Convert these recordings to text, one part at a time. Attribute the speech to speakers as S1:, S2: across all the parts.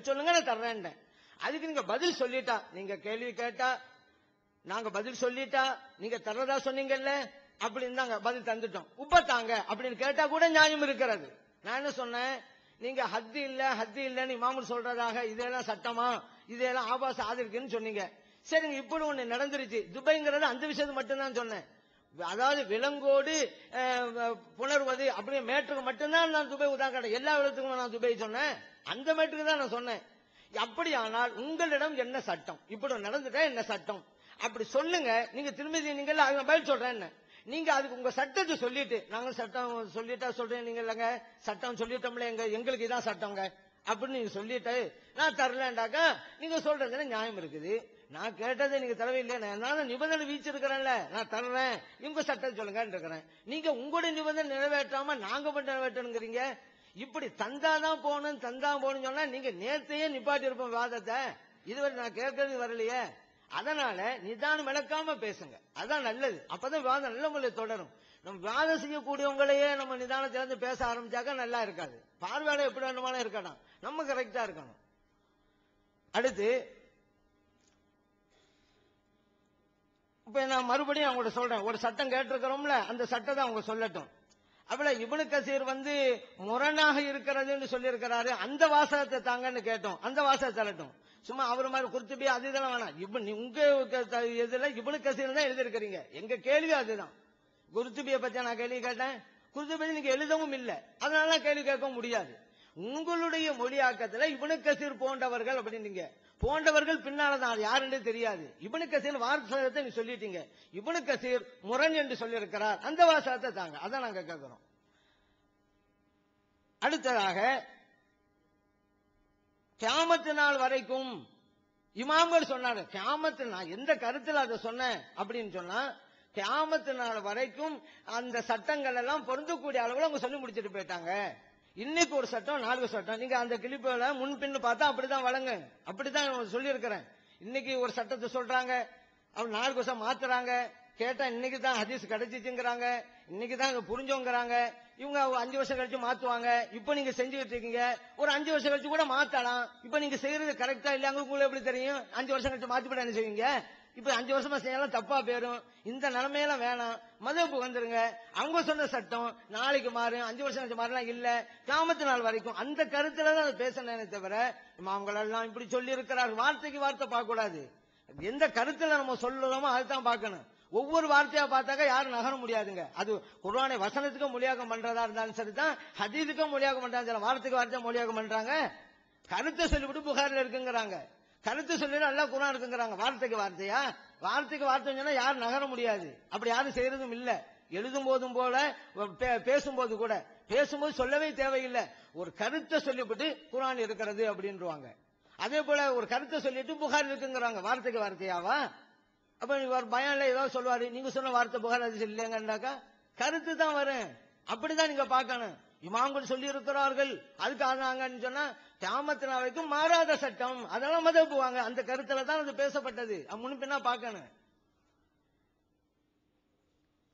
S1: சொல்லுங்க நான் தர்றேன் அதுக்கு நீங்க பதில் சொல்லிட்டா நீங்க கேள்வி கேட்டா நாங்க பதில் சொல்லிட்டா நீங்க தர்றதா சொன்னீங்கல்ல அப்படின்னு தாங்க பதில் தந்துட்டோம். உப்ப தாங்க அப்படின்னு கேட்டா கூட நியாயம் இருக்கிறது. நான் என்ன சொன்னேன்? நீங்க ஹத்து இல்ல ஹத்து இல்லன்னு இமாமுல் சொல்றதாக இதெல்லாம் சட்டமா? இதெல்லாம் ஆபாச ஆதரிக்குன்னு சொன்னீங்க. சரிங்க இப்படி ஒண்ணு நடந்துருச்சு. துபைங்கிறது அந்த விஷயத்தை மட்டும்தான் சொன்னேன். அதாவது விலங்கோடு புணர்வது அப்படியே மேட்டுக்கு மட்டும்தான் நான் துபை உதாரணம் எல்லா விதத்துக்கும் நான் துபை சொன்னேன். அந்த மேட்டுக்கு தான் நான் சொன்னேன். அப்படியானால் உங்களிடம் என்ன சட்டம்? இப்படி நடந்துட்டா என்ன சட்டம்? அப்படி சொல்லுங்க. நீங்க திரும்பி நீங்க அவங்க பதில் சொல்றேன் என்ன? நீங்க அதுக்கு உங்க சட்டத்தை சொல்லிட்டு நாங்க சட்டம் சொல்லிட்டா சொல்றேன் நீங்க இல்லைங்க. சட்டம் சொல்லிட்டோம்ல எங்க எங்களுக்கு இதான் சட்டங்க. அப்படின்னு நீங்க சொல்லிட்டு நான் தரலண்டாக்கா நீங்க சொல்றதுல நியாயம் இருக்குது. நான் கேட்டதை நீங்க தரவே இல்லையா என்னால நிபந்தனை வீச்சிருக்கிறேன்ல. நான் தர்றேன். இவங்க சட்டம் சொல்லுங்கன்னு இருக்கிறேன் நீங்க உங்களுடைய நிபந்தனை நிறைவேற்றாம நாங்க மட்டும் நிறைவேற்றணுங்கிறீங்க? இப்படி தந்தாதான் போகணும் தந்தா போகணும்னு சொன்னா நீங்க நேத்தையே நிப்பாட்டி இருப்போம் வாதத்தை. இதுவரை நான் கேட்கறது வரலையே. அதனால நிதானம் விளக்காம பேசுங்க. அதான் நல்லது. அப்பதான் வாதம் நல்ல முறையில் தொடரும். நம்ம வாதம் செய்யக்கூடியவங்களையே நம்ம நிதானத்திலிருந்து பேச ஆரம்பிச்சாக்க நல்லா இருக்காது. பார்வையாளர் எப்படி வேணுமானே இருக்கணும் நம்ம கரெக்டா இருக்கணும். அடுத்து இப்ப நான் மறுபடியும் அவங்கள்ட்ட சொல்றேன். ஒரு சட்டம் கேட்டிருக்கிறோம்ல அந்த சட்டத்தை அவங்க சொல்லட்டும். அவள இப்னு கசீர் வந்து முரணாக இருக்கிறதுன்னு சொல்லியிருக்கிறாரு. அந்த வாசகத்தை தாங்கன்னு கேட்டோம். அந்த வாசகத்தை தரட்டும் சும்மா அவர் மாதிரி குர்த்துபி அது இதெல்லாம் வேணாம். இப்ப நீ உங்க இதுல இப்னு கசீர் தான் எழுதியிருக்கிறீங்க. எங்க கேள்வி அதுதான். குருத்துபியை பத்தி நான் கேள்வி கேட்டேன். குருத்துபி நீங்க எழுதவும் இல்லை. அதனால கேள்வி கேட்க முடியாது. உங்களுடைய மொழியாக்கத்துல இப்னு கசீர் போன்றவர்கள் அப்படின்னீங்க. போன்றவர்கள் பின்னாலதான். யார் என்று தெரியாது. இவனு கசீர் வாசகத்தை நீ சொல்லிட்டீங்க. இவனு கசீர் முரண் என்று சொல்லியிருக்கிறார். அந்த வாசகத்தை தாங்க. அதான் நாங்க கேட்கிறோம் அடுத்ததாக கியாமத்து நாள் வரைக்கும் இமாம்கள் சொன்னாங்க. கியாமத்து நான் எந்த கருத்தில் அதை சொன்னேன் அப்படின்னு சொன்னா கியாமத்து நாள் வரைக்கும் அந்த சட்டங்கள் எல்லாம் பொருந்தக்கூடிய அளவுல அவங்க சொல்லி முடிச்சிட்டு போயிட்டாங்க. இன்னைக்கு ஒரு சட்டம் நாளைக்கு சட்டம். நீங்க அந்த கிளிப்புல முன்பின்னு பார்த்தா அப்படிதான் வழங்க. அப்படிதான் சொல்லியிருக்கிறேன். இன்னைக்கு ஒரு சட்டத்தை சொல்றாங்க அவன் நாளைக்கு வருஷம் மாத்துறாங்க. கேட்டா இன்னைக்கு தான் ஹதீஸ் கிடைச்சிச்சுங்கிறாங்க. இன்னைக்கு தான் புரிஞ்சோங்கிறாங்க. இவங்க அஞ்சு வருஷம் கழிச்சு மாத்துவாங்க. இப்ப நீங்க செஞ்சுக்கிட்டு இருக்கீங்க ஒரு அஞ்சு வருஷம் கழிச்சு கூட மாத்தலாம். இப்ப நீங்க செய்யறது கரெக்டா இல்லையாங்க உங்களுக்கு எப்படி தெரியும்? அஞ்சு வருஷம் கழிச்சு மாத்தி என்ன செய்வீங்க? இப்ப அஞ்சு வருஷமா செய்யலாம் தப்பா போயிடும். இந்த நிலைமையெல்லாம் வேணாம். மதப்பு வந்துருங்க அவங்க சொன்ன சட்டம் நாளைக்கு மாறும். அஞ்சு வருஷம் அஞ்சு மாறலாம் இல்ல. கிராமத்து நாள் வரைக்கும். அந்த கருத்துல தான் பேசினேனே தவிர அவங்களெல்லாம் எல்லாம் இப்படி சொல்லி இருக்கிறார் வார்த்தைக்கு வார்த்தை பார்க்க கூடாது எந்த கருத்துல நம்ம சொல்லுறோமோ அதுதான் பார்க்கணும். ஒவ்வொரு வார்த்தையா பார்த்தாக்கா யாரும் நகர முடியாதுங்க. அது குரானை வசனத்துக்கும் மொழியாக்கம் பண்றதா இருந்தாலும் சரிதான். ஹதீதுக்கும் மொழியாக்கம் பண்றாங்க. சில வார்த்தைக்கு வார்த்தை மொழியாக்கம் பண்றாங்க. கருத்தை சொல்லிவிட்டு புகாரில் இருக்குங்கிறாங்க. கருத்து சொல்லிட்டு நல்லா குரான் இருக்குங்கிறாங்க. வார்த்தைக்கு வார்த்தையா? வார்த்தைக்கு வார்த்தை சொன்னா யாரும் நகர முடியாது. அப்படி யாரும் செய்யறதும் இல்ல. எழுதும் போதும் போல பேசும்போது கூட. பேசும்போது சொல்லவே தேவையில்லை. ஒரு கருத்தை சொல்லிவிட்டு குரான் இருக்கிறது அப்படின்றாங்க அதே போல ஒரு கருத்தை சொல்லிட்டு புகார் இருக்குங்கிறாங்க. வார்த்தைக்கு வார்த்தையாவா? அப்ப நீ ஒரு பயான்ல ஏதாவது சொல்லுவாரு நீங்க சொன்ன வார்த்தை புகார் அது இல்லைங்கன்னாக்கா கருத்து தான் வரும். அப்படிதான் நீங்க பார்க்கணும். இமாம்கள் சொல்லி இருக்கிறார்கள் அதுக்காக சொன்னா கியாமத்து நாள் வரைக்கும் மாறாத சட்டம். அதெல்லாம் மதப்புவாங்க அந்த கருத்துல தான் அது பேசப்பட்டது. அது முன்பின்னா பார்க்கணும்.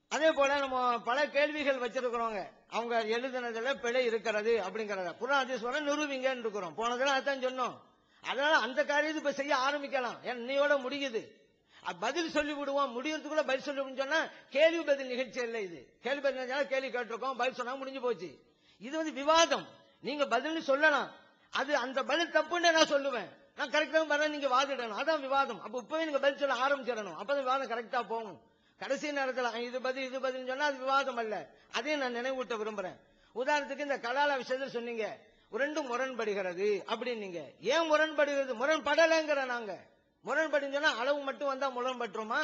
S1: அதே போல நம்ம பல கேள்விகள் வச்சிருக்கிறோங்க அவங்க எழுதுனதுல பிழை இருக்கிறது அப்படிங்கறத. குரான் நிறுவிங்கன்னு இருக்கிறோம். போனதுல அதான் சொன்னோம். அதனால அந்த காரியத்தை இப்ப செய்ய ஆரம்பிக்கலாம். ஏன் முடியுது. பதில் சொல்லி விடுவோம். முடியறதுக்குள்ள பதில் சொல்லி சொன்னா கேள்வி பதில் நிகழ்ச்சி இல்லை இது. கேள்வி பதில் கேள்வி கேட்டிருக்கோம். பதில் சொன்னா முடிஞ்சு போச்சு. இது வந்து விவாதம். நீங்க பதில் சொல்லலாம். அது அந்த பதில் தப்புன்னு நான் சொல்லுவேன். நான் கரெக்டாக வரேன் நீங்க வாதிடணும். அதான் விவாதம். அப்ப இப்பவே நீங்க பதில் சொல்ல ஆரம்பிச்சிடணும். அப்பதான் விவாதம் கரெக்டா போகும். கடைசி நேரத்தில் இது பதில் இது பதில் சொன்னா அது விவாதம் அல்ல. அதையும் நான் நினைவூட்ட விரும்புறேன். உதாரணத்துக்கு இந்த கலால விஷயத்தில் சொன்னீங்க ரெண்டும் முரண்படுகிறது. அப்படின்னீங்க ஏன் முரண்படுகிறது? முரண்படலைங்கிற நாங்க. முரண்படுன்னு சொன்னா அளவு மட்டும் வந்தா முரண்பட்டுருமா?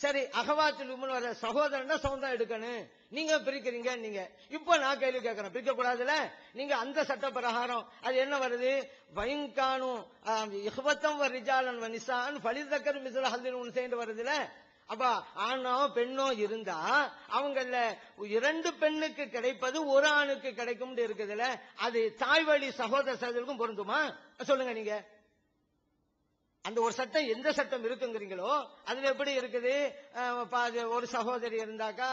S1: சரி அகவாத்தில் வர சகோதரன் தான் எடுக்கணும். நீங்க பிரிக்கிறீங்க நீங்க. இப்போ நான் கேள்வி கேட்கறேன். பிரிக்க கூடாதுல நீங்க அந்த சட்ட பிரகாரம். அது என்ன வருது? வயங்கானும் இஹ்வத்தம் ரிஜாலன் நிசான் பலிதக்கர் மிசில ஹல்தின் சேர்ந்து வருதுல அப்ப ஆணோ பெண்ணோ இருந்தா அவங்கள இரண்டு பெண்ணுக்கு கிடைப்பது ஒரு ஆணுக்கு கிடைக்கும் இருக்குதுல அது தாய் வழி சகோதர சகோதரருக்கும் பொருந்துமா? சொல்லுங்க நீங்க. அந்த ஒரு சட்டம் எந்த சட்டம் இருக்குங்கிறீங்களோ அதுல எப்படி இருக்குது? பாதி ஒரு சகோதரி இருந்தாக்கா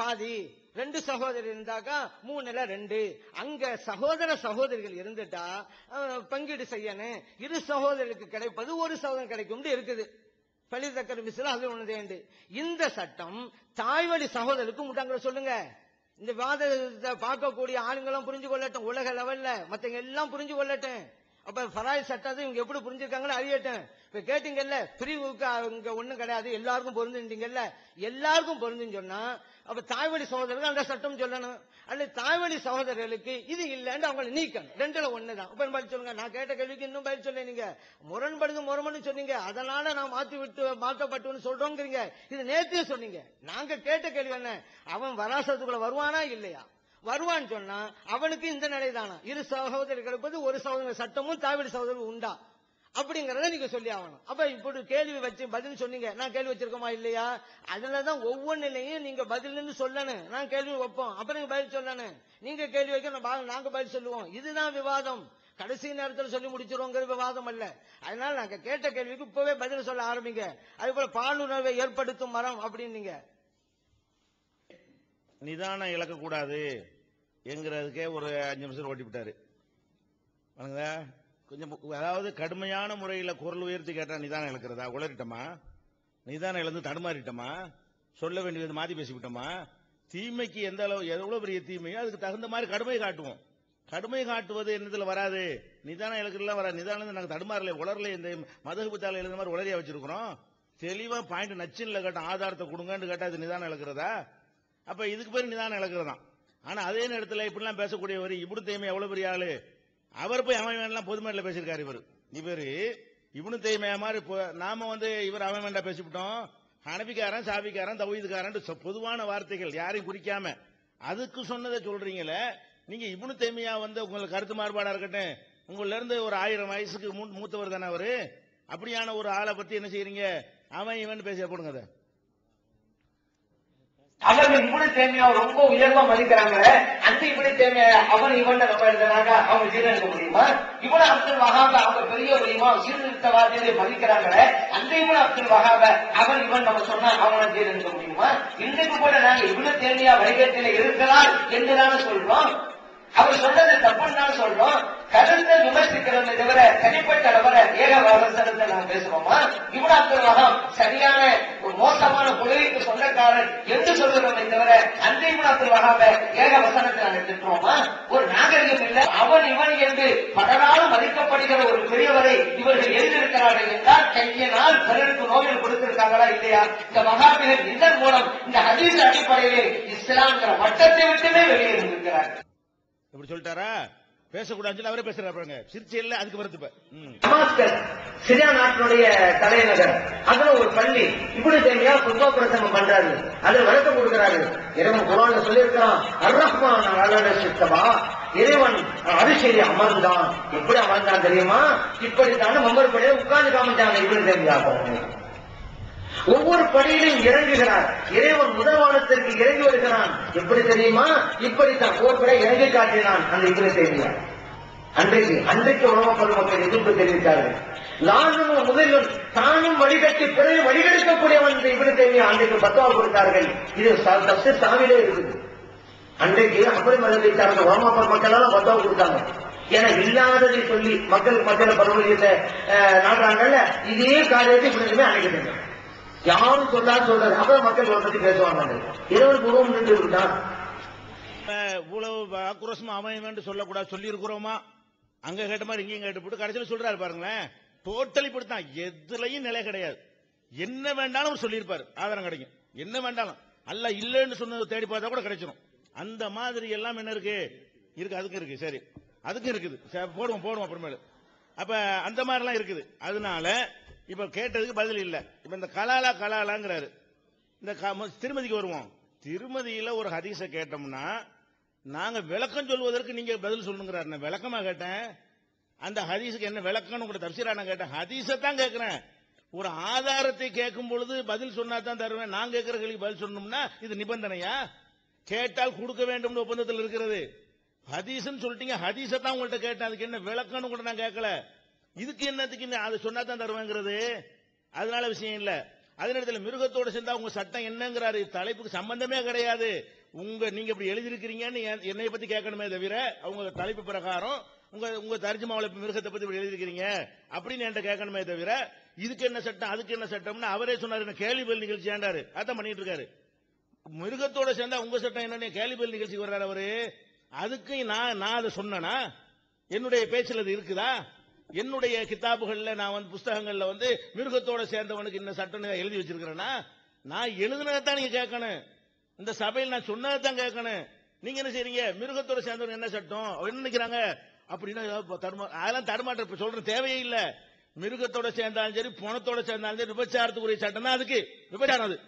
S1: பாதி ரெண்டு சகோதரி இருந்தாக்கா மூணுல ரெண்டு. அங்க சகோதர சகோதரிகள் இருந்துட்டா பங்கீடு செய்யணும். இரு சகோதரிகளுக்கு கிடைப்பது ஒரு சகோதரன் கிடைக்கும் இருக்குது. பழிதக்கர் மிஸ்ல அது ஒண்ணு இந்த சட்டம் தாய்வழி சகோதரருக்கு முட்டாங்க சொல்லுங்க. இந்த வாதத்தை பார்க்கக்கூடிய ஆளுங்களும் புரிஞ்சு கொள்ளட்டும் உலக லெவல்ல மத்தவங்க எல்லாம் புரிஞ்சு கொள்ளட்டும் அப்ப ஃபராய் சட்டத்தை இவங்க எப்படி புரிஞ்சிருக்காங்கன்னு அறியட்டேன் இப்ப கேட்டீங்கல்ல பிரிவுக்கு இங்க ஒண்ணும் கிடையாது எல்லாருக்கும் பொருந்துட்டீங்கல்ல எல்லாருக்கும் பொருந்துன்னு சொன்னா அப்ப தாய்வழி சகோதரர்கள் அந்த சட்டம் சொல்லணும். அல்ல தாய்வழி சகோதரர்களுக்கு இது இல்லைன்னு அவங்களை நீக்கணும். ரெண்டுல ஒண்ணுதான். இப்ப பதில் சொல்லுங்க நான் கேட்ட கேள்விக்கு இன்னும் பதில் சொல்ல நீங்க. முரண்படுங்க முரண்படுன்னு சொன்னீங்க. அதனால நான் மாத்தி விட்டு மாற்றப்பட்டுன்னு சொல்றோங்கிறீங்க. இது நேற்று சொன்னீங்க. நாங்க கேட்ட கேள்வி என்ன? அவன் வராசத்துக்குள்ள வருவானா இல்லையா? வருவான்னு சொன்னா அவனுக்கு இந்த நிலைதானா? இரு சகோதரர்கள் இருப்பது ஒரு சகோதர சட்டமும் தாவிட சகோதரர் உண்டா? அப்படிங்கறத நீங்க சொல்லி ஆகணும். அப்ப இப்படி கேள்வி வச்சு பதில் சொன்னீங்க. நான் கேள்வி வச்சிருக்கோமா இல்லையா? அதுலதான் ஒவ்வொன்றிலையும் நீங்க பதில்னு சொல்லணும். நான் கேள்வி வைப்போம். அப்புறம் நீங்க பதில் சொல்லணும். நீங்க கேள்வி வைக்க நாங்க பதில் சொல்லுவோம். இதுதான் விவாதம். கடைசி நேரத்தில் சொல்லி முடிச்சிருவோங்கிற விவாதம் அல்ல. அதனால நாங்க கேட்ட கேள்விக்கு இப்பவே பதில் சொல்ல ஆரம்பிங்க. அதே போல பாலுணர்வை ஏற்படுத்தும் மரம் அப்படின்னீங்க.
S2: நிதானம் இழக்கக்கூடாது. என்கிறதுக்கே ஒரு அஞ்சு நிமிஷம் ஓட்டி விட்டாரு வணங்க கொஞ்சம் அதாவது கடுமையான முறையில் குரல் உயர்த்தி கேட்டா நிதானம் இழக்கிறதா? உளறிட்டோமா? நிதானம் இழந்து தடுமாறிட்டோமா? சொல்ல வேண்டியது மாற்றி பேசிவிட்டோமா? தீமைக்கு எந்த அளவு எவ்வளவு பெரிய தீமையோ அதுக்கு தகுந்த மாதிரி கடுமை காட்டுவோம். கடுமை காட்டுவது என்னதுல வராது? நிதானம் இழக்கிறதுலாம் வராது. நிதானம் நாங்கள் தடுமாறல உளரல இந்த மதகு தாலை எழுந்த மாதிரி உளறியா வச்சிருக்கிறோம். தெளிவா பாயிண்ட் நச்சின்ல கேட்டோம் ஆதாரத்தை கொடுங்கன்னு கேட்டா அது நிதானம் இழக்கிறதா? அப்ப இதுக்கு பேர் நிதானம் இழக்கிறதான் ஆனா அதே நேரத்தில் இப்படிலாம் பேசக்கூடியவர் இப்னு தைமியா எவ்வளவு பெரிய ஆளு? அவர் போய் அவன் வேண்டாம் பொதுமேட்டில் பேசியிருக்காரு இவர். இவர் இப்னு தைமியா மாதிரி இப்போ- நாம வந்து இவர் அவன் வேண்டாம் பேசிவிட்டோம். ஹனபிக்காரன் சாபிக்காரன் தவீதுக்காரன் பொதுவான வார்த்தைகள் யாரையும் குறிக்காம. அதுக்கு சொன்னதை சொல்றீங்களே நீங்க இப்னு தைமியா வந்து உங்களுக்கு கருத்து மாறுபாடா இருக்கட்டும். உங்கள இருந்து ஒரு ஆயிரம் வயசுக்கு மூத்தவர் தானே அவரு. அப்படியான ஒரு ஆளை பத்தி என்ன செய்யறீங்க அவன் இவன் பேசிய போடுங்க அதை.
S1: அவர்கள் இவனு தேவையா ரொம்ப உயர்வா மதிக்கிறாங்களே அந்த இவனு தேவையா அவன் இவன் நம்ம எழுதுறாங்க அவங்க ஜீரணிக்க முடியுமா? இவன அப்துல் வகாப அவங்க பெரிய முடியுமா சீர்திருத்தவாதிகளை மதிக்கிறாங்களே அந்த இவன் அப்துல் வகாப அவன் இவன் நம்ம சொன்னா அவனை ஜீரணிக்க முடியுமா? இன்றைக்கு கூட நாங்க இவனு தேவையா வடிகட்டில இருக்கிறார் என்றுதானே சொல்றோம். அவர் சொன்னது தப்புன்னு சொல்றோம். கருத்தை விமர்சிக்கிறோமே தவிர தனிப்பட்ட அளவில் ஏக வசனத்தை நாங்க பேசுறோமா இவனு அப்துல் வகாப் சரியான ஒரு மோசமான கொள்கைக்கு சொந்தக்காரன் என்று சொல்லுகிறோமே தவிர அந்த இவனு அப்துல் ஏக வசனத்தை நாங்கள் திட்டுறோமா ஒரு நாகரிகம் இல்ல. அவன் இவன் என்று பலரால் மதிக்கப்படுகிற ஒரு பெரியவரை இவர்கள் எழுதியிருக்கிறார்கள் என்றால் கையினால் பிறருக்கு நோயில் கொடுத்திருக்காங்களா இல்லையா? இந்த மகாபிகள் இதன் மூலம் இந்த ஹதீஸ் அடிப்படையிலே இஸ்லாம்ங்கிற வட்டத்தை விட்டுமே வெளியே
S2: இருந்திருக்கிறார் எப்படி சொல்லிட்டாரா? பேசக்கூடாதுன்னு சொல்லி அவரே பேசுறாரு பாருங்க. சிரிச்சு இல்ல அதுக்கு வருது இப்ப.
S1: சிரியா நாட்டினுடைய தலைநகர். அதுல ஒரு பள்ளி. இப்படி தேவையா குர்பா பிரசங்கம் பண்றாரு. அதுல விளக்கம் கொடுக்கிறாரு. இறைவன் குரான் சொல்லியிருக்கான் அர்ரஹ்மான் அலட சித்தமா? இறைவன் அரிசேரி அமர்ந்தான் எப்படி அமர்ந்தான் தெரியுமா? இப்படித்தான மம்பர் படியில உட்கார்ந்து காமிச்சாங்க இப்படி தேவையா ஒவ்வொரு படியிலும் இறங்குகிறார். இறைவன் முதவானத்திற்கு இறங்கி வருகிறான். எப்படி தெரியுமா? இப்படித்தான் போர்படை இறங்கி காட்டினான் அந்த இப்படி தெரியா அன்றைக்கு அன்றைக்கு உணவு மக்கள் எதிர்ப்பு தெரிவித்தார்கள். லாசனும் முதலும் தானும் வழிகட்டி பிறகு வழிகெடுக்கக்கூடியவன் இந்த இவரு தேவையா அன்றைக்கு பத்துவா கொடுத்தார்கள். இது தப்சு சாமியிலே இருக்குது. அன்றைக்கு அப்படி மதத்தை சார்ந்த ரோமாப்பர் மக்கள் எல்லாம் பத்துவா கொடுத்தாங்க. ஏன்னா இல்லாததை சொல்லி மக்கள் மத்தியில பரவலியத்தை நாடுறாங்கல்ல இதே காரியத்தை இப்படி இனிமே அன்னைக்கு யாரும் சொல்லான்னு சொல்றாரு அப்புறம் மக்கள் இவரை பத்தி பேசுவாங்க இரவு பூர்வம் நின்று விட்டான்
S2: இவ்வளவு ஆக்ரோஷமா அமையும் என்று சொல்லக்கூடாது சொல்லி இருக்கிறோமா அங்க கேட்ட மாதிரி இங்கேயும் கேட்டு போட்டு கடைசியில் சொல்றாரு பாருங்களேன். டோட்டலி இப்படித்தான். எதுலையும் நிலை கிடையாது. என்ன வேண்டாலும் அவர் சொல்லியிருப்பாரு. ஆதாரம் கிடைக்கும். என்ன வேண்டாலும். அல்ல இல்லைன்னு சொன்னது தேடி பார்த்தா கூட கிடைச்சிரும். அந்த மாதிரி எல்லாம் என்ன இருக்கு? இருக்கு அதுக்கு இருக்கு. சரி. அதுக்கு இருக்குது. சரி, போடுவோம் போடுவோம் அப்புறமேலு. அப்ப அந்த மாதிரிலாம் இருக்குது. அதனால இப்ப கேட்டதுக்கு பதில் இல்ல. இப்ப இந்த கலாலா கலாலாங்கிறாரு. இந்த திருமதிக்கு வருவோம். திருமதியில ஒரு ஹதீஸை கேட்டோம்னா நாங்க விளக்கம் சொல்வதற்கு நீங்க பதில் சொல்லுங்கிறாரு. நான் விளக்கமா கேட்டேன். அந்த ஹதீஸுக்கு என்ன விளக்கம்னு கூட தப்சீரா நான் கேட்டேன். ஹதீஸை தான் கேட்கிறேன் ஒரு ஆதாரத்தை கேட்கும் பொழுது பதில் சொன்னா தான் தருவேன். நான் கேட்கிற கேள்விக்கு பதில் சொன்னோம்னா இது நிபந்தனையா? கேட்டால் கொடுக்க வேண்டும்னு ஒப்பந்தத்தில் இருக்கிறது. ஹதீஸ்ன்னு சொல்லிட்டீங்க. ஹதீஸை தான் உங்கள்கிட்ட கேட்டேன். அதுக்கு என்ன விளக்கம்னு கூட நான் கேட்கல இதுக்கு என்னத்துக்கு அதை சொன்னா தான் தருவாங்கிறது? அதனால விஷயம் இல்ல. அதே நேரத்தில் மிருகத்தோட சேர்ந்தா உங்க சட்டம் என்னங்கிறாரு? தலைப்புக்கு சம்பந்தமே கிடையாது. உங்க நீங்க இப்படி எழுதியிருக்கிறீங்கன்னு என்னை பத்தி கேட்கணுமே தவிர அவங்க தலைப்பு பிரகாரம் உங்க உங்க தர்ஜுமாவுல மிருகத்தை பத்தி இப்படி எழுதிருக்கிறீங்க அப்படின்னு என்கிட்ட கேட்கணுமே தவிர இதுக்கு என்ன சட்டம் அதுக்கு என்ன சட்டம்னு அவரே சொன்னாரு. என்ன கேள்வி பதில் நிகழ்ச்சி ஏண்டாரு? அதான் பண்ணிட்டு இருக்காரு. மிருகத்தோட சேர்ந்தா உங்க சட்டம் என்னன்னு கேள்வி பதில் நிகழ்ச்சிக்கு வர்றாரு அவரு. அதுக்கு நான் நான் அதை சொன்னனா? என்னுடைய பேச்சில் அது இருக்குதா? என்னுடைய கிதாபுகள்ல நான் வந்து புஸ்தகங்கள்ல வந்து மிருகத்தோட சேர்ந்தவனுக்கு இந்த சட்டம் எழுதி வச்சிருக்கிறேன்னா நான் எழுதுனதான் நீங்க கேட்கணும். இந்த சபையில் நான் சொன்னதான் கேட்கணும். நீங்க என்ன செய்றீங்க? மிருகத்தோட சேர்ந்தவன் என்ன சட்டம்? அவர் நினைக்கிறாங்க? அப்படின்னா தடுமா அதெல்லாம் தடுமாற்ற இப்ப சொல்ற தேவையே இல்ல. மிருகத்தோட சேர்ந்தாலும் சரி பணத்தோட சேர்ந்தாலும் சரி விபச்சாரத்துக்குரிய சட்டம் தான் அதுக்கு விபச்சாரம் அது.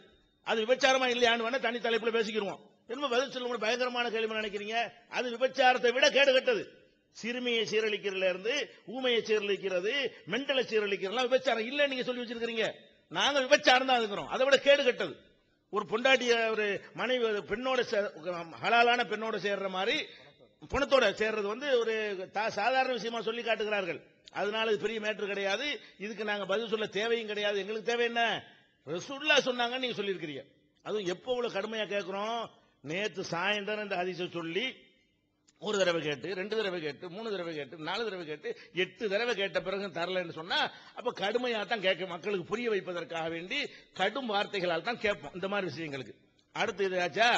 S2: அது விபச்சாரமா இல்லையான்னு வேணா தனி தலைப்புல பேசிக்கிறோம் என்ன பதில் சொல்ல பயங்கரமான கேள்வி நினைக்கிறீங்க. அது விபச்சாரத்தை விட கேடு கட்டது. சிறுமியை சீரழிக்கிறதுல இருந்து ஊமையை சீரழிக்கிறது மென்டலை சீரழிக்கிறதுலாம் விபச்சாரம் இல்ல நீங்க சொல்லி வச்சிருக்கீங்க நாங்க விபச்சாரம் தான் இருக்கிறோம். அதை விட கேடு கட்டது. ஒரு பொண்டாட்டிய ஒரு மனைவி ஒரு பெண்ணோட சே- ஹலாலான பெண்ணோட சேர்ற மாதிரி பணத்தோட சேர்றது வந்து ஒரு தா- சாதாரண விஷயமா சொல்லி காட்டுகிறார்கள். அதனால இது பெரிய மேட்டர் கிடையாது. இதுக்கு நாங்க பதில் சொல்ல தேவையும் கிடையாது. எங்களுக்கு தேவை என்ன? ரசூல்லா சொன்னாங்கன்னு நீங்க சொல்லியிருக்கிறீங்க. அதுவும் எப்போ இவ்வளவு கடுமையா கேட்கிறோம்? நேத்து சாயந்தரம் இந்த அதிசயம் சொல்லி ஒரு தடவை கேட்டு ரெண்டு தடவை கேட்டு மூணு தடவை கேட்டு நாலு தடவை கேட்டு எட்டு தடவை கேட்ட பிறகு தரலன்னு சொன்னா அப்ப கடுமையா தான் கேட்க மக்களுக்கு புரிய வைப்பதற்காக வேண்டி கடும் வார்த்தைகளால் தான் கேட்போம். இந்த மாதிரி விஷயங்களுக்கு. அடுத்து இதாச்சா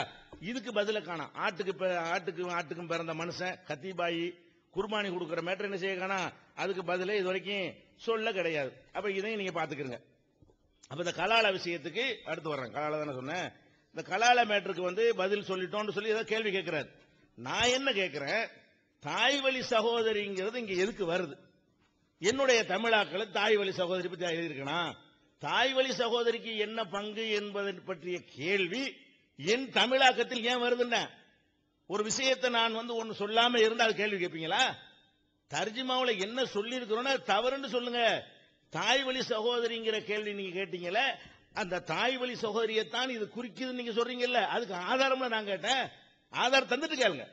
S2: இதுக்கு பதில காணும். ஆட்டுக்கு ஆட்டுக்கு ஆட்டுக்கும் பிறந்த மனுஷன் கத்திபாயி குர்பானி கொடுக்கிற மேட்டர் என்ன செய்ய காணாம்? அதுக்கு பதிலே இது வரைக்கும் சொல்ல கிடையாது. அப்ப இதையும் நீங்க பாத்துக்கிறீங்க அப்ப இந்த கலால விஷயத்துக்கு அடுத்து வர்றேன். கலால தானே சொன்னேன். இந்த கலால மேட்டருக்கு வந்து பதில் சொல்லிட்டோம்னு சொல்லி ஏதோ கேள்வி கேட்கிறாரு. நான் என்ன கேட்கிறேன்? தாய் வழி சகோதரிங்கிறது இங்க எதுக்கு வருது? என்னுடைய தமிழாக்களை தாய் வழி சகோதரி பத்தி எழுதியிருக்கணும் தாய் வழி சகோதரிக்கு என்ன பங்கு என்பதை பற்றிய கேள்வி என் தமிழாக்கத்தில் ஏன் வருதுன்ன? ஒரு விஷயத்தை நான் வந்து ஒன்னு சொல்லாம இருந்தால் கேள்வி கேட்பீங்களா? தர்ஜிமாவில் என்ன சொல்லி தவறுன்னு சொல்லுங்க. தாய் வழி சகோதரிங்கிற கேள்வி நீங்க கேட்டீங்கல்ல அந்த தாய் வழி சகோதரியத்தான் இது குறிக்குதுன்னு நீங்க சொல்றீங்கல்ல அதுக்கு ஆதாரம்ல நான் கேட்டேன். ஆதார் தந்துட்டு கேளுங்க.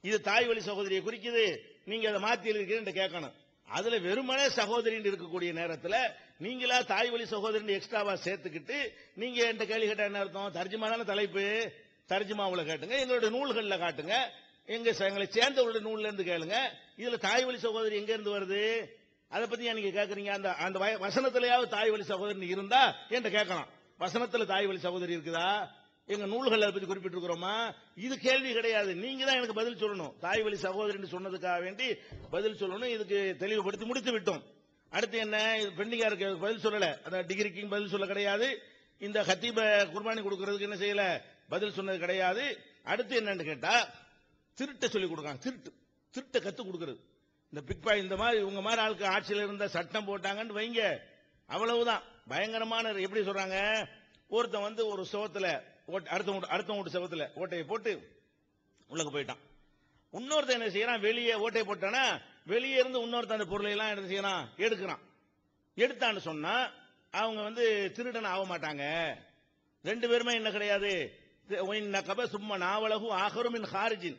S2: இது தாய் வழி சகோதரியை குறிக்குது நீங்க அதை மாத்தி எழுதிக்கிறேன் கேட்கணும். அதுல வெறுமனே சகோதரின்னு இருக்கக்கூடிய நேரத்தில் நீங்களா தாய் வழி சகோதரின்னு எக்ஸ்ட்ராவா சேர்த்துக்கிட்டு நீங்க என்கிட்ட கேள்வி கேட்டா என்ன அர்த்தம்? தர்ஜிமா தானே தலைப்பு தர்ஜுமாவில் காட்டுங்க எங்களுடைய நூல்களில் காட்டுங்க எங்க எங்களை சேர்ந்தவருடைய நூல்ல இருந்து கேளுங்க. இதுல தாய் வழி சகோதரி எங்க இருந்து வருது? அதை பத்தி நீங்க கேக்குறீங்க? அந்த அந்த வய- வசனத்திலேயாவது தாய் வழி சகோதரி இருந்தா என்கிட்ட கேட்கலாம். வசனத்துல தாய் வழி சகோதரி இருக்குதா? எங்க நூல்கள் அதை பத்தி குறிப்பிட்டிருக்கிறோமா? இது கேள்வி கிடையாது. நீங்க தான் எனக்கு பதில் சொல்லணும். தாய் வழி சகோதரின்னு சொன்னதுக்காக வேண்டி பதில் சொல்லணும். இதுக்கு தெளிவுபடுத்தி முடித்து விட்டோம். அடுத்து என்ன? இது பெண்டிங்கா இருக்கு. பதில் சொல்லல. அந்த டிகிரிக்கும் பதில் சொல்ல கிடையாது. இந்த ஹத்தீப குர்பானி கொடுக்கறதுக்கு என்ன செய்யல? பதில் சொன்னது கிடையாது. அடுத்து என்னன்னு கேட்டா திருட்ட சொல்லி கொடுக்காங்க திருட்டு. திருட்ட கத்து கொடுக்கறது. இந்த பிக் பாய் இந்த மாதிரி இவங்க மாதிரி ஆளுக்கு ஆட்சியில் இருந்த சட்டம் போட்டாங்கன்னு வைங்க. அவ்வளவுதான். பயங்கரமான எப்படி சொல்றாங்க? ஒருத்தன் வந்து ஒரு சோத்துல அடுத்த அடுத்த வீட்டு செவத்துல ஓட்டையை போட்டு உள்ளக்க போயிட்டான். இன்னொருத்தன் என்ன செய்யறான்? வெளியே ஓட்டையை போட்டானா? வெளியே இருந்து இன்னொருத்த அந்த பொருளை எல்லாம் என்ன செய்யறான். எடுக்கிறான். எடுத்தான்னு சொன்னா அவங்க வந்து திருடன் ஆக மாட்டாங்க. ரெண்டு பேருமே என்ன கிடையாது? கப சும்மா நாவலகு ஆகரும் ஹாரிஜின்.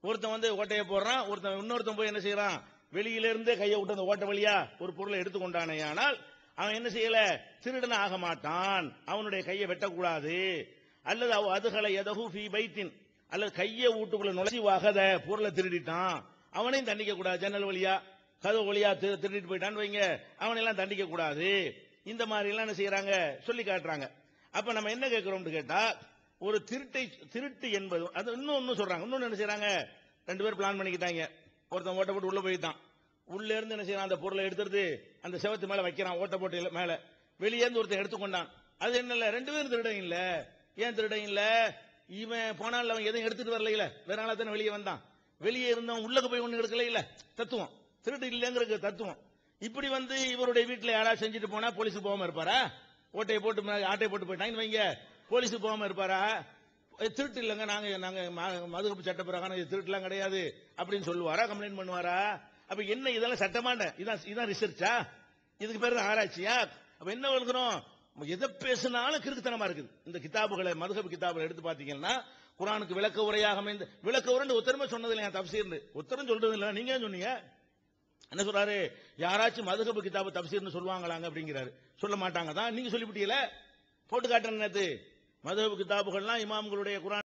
S2: ஒருத்தன் வந்து ஓட்டையை போடுறான் ஒருத்தன் இன்னொருத்தன் போய் என்ன செய்யறான்? வெளியிலிருந்தே கையை விட்டு அந்த ஓட்ட வழியா ஒரு பொருளை எடுத்துக்கொண்டானே ஆனால் அவன் என்ன செய்யல? திருடன் ஆக மாட்டான். அவனுடைய கையை வெட்டக்கூடாது. அல்லது அவ அதுகளை எதகு ஃபி பைத்தின் அல்லது கையை வீட்டுக்குள்ள நுழைச்சி வகத பொருளை திருடிட்டான். அவனையும் தண்டிக்க கூடாது ஜன்னல் வழியா கதவு வழியா திரு- திருடிட்டு போயிட்டான்னு வைங்க. அவனெல்லாம் தண்டிக்க கூடாது. இந்த மாதிரி எல்லாம் என்ன செய்யறாங்க சொல்லி காட்டுறாங்க. அப்ப நம்ம என்ன கேட்கிறோம்னு கேட்டா ஒரு திருட்டை திருட்டு என்பது அது இன்னும் ஒன்னும் சொல்றாங்க. இன்னொன்னு என்ன செய்யறாங்க ரெண்டு பேர் பிளான் பண்ணிக்கிட்டாங்க. ஒருத்தன் ஓட்ட போட்டு உள்ள போயிட்டான். உள்ள இருந்து என்ன செய்யறான்? அந்த பொருளை எடுத்துட்டு அந்த செவத்து மேல வைக்கிறான் ஓட்ட போட்டு மேல. வெளியே இருந்து ஒருத்தன் எடுத்துக்கொண்டான். அது என்ன இல்ல? ரெண்டு பேரும் திருடன் இல்லை. ஏன் திருடன் இல்ல? இவன் போனால அவன் எதையும் எடுத்துட்டு வரல இல்ல. வேற நாளா தானே வெளியே வந்தான். வெளியே இருந்தவன் உள்ளக்கு போய் ஒண்ணு எடுக்கல இல்ல. தத்துவம். திருட்டு இல்லைங்கிறது தத்துவம். இப்படி வந்து இவருடைய வீட்டுல யாராவது செஞ்சுட்டு போனா போலீஸுக்கு போகாம இருப்பாரா? ஓட்டையை போட்டு ஆட்டையை போட்டு போயிட்டாங்க. வைங்க. போலீஸுக்கு போகாம இருப்பாரா? திருட்டு இல்லைங்க. நாங்க நாங்க மதுகப்பு சட்ட பிரகாரம் திருட்டுலாம் கிடையாது அப்படின்னு சொல்லுவாரா? கம்ப்ளைண்ட் பண்ணுவாரா? அப்ப என்ன இதெல்லாம் சட்டமாண்ட? இதான் இதான் ரிசர்ச்சா இதுக்கு பேர் தான் ஆராய்ச்சியா? அப்ப என்ன வளர்க்கிறோம்? எதை பேசினாலும் கிறுக்குத்தனமா இருக்குது. இந்த கிதாபுகளை மதுகப் கிதாபுகளை எடுத்து பாத்தீங்கன்னா குரானுக்கு விளக்க உரையாக அமைந்து விளக்க உரை ஒத்தருமே சொன்னது இல்லையா தப்சீர்னு. ஒத்தரும் சொல்றது இல்ல நீங்க சொன்னீங்க? என்ன சொல்றாரு? யாராச்சும் மதுகபு கிதாபு தப்சீர்னு சொல்லுவாங்களாங்க அப்படிங்கிறாரு. சொல்ல மாட்டாங்க தான். நீங்க சொல்லிவிட்டீங்களே? போட்டு காட்டுறேன் நேத்து மதுகபு கிதாபுகள்லாம் இமாம்களுடைய குரான்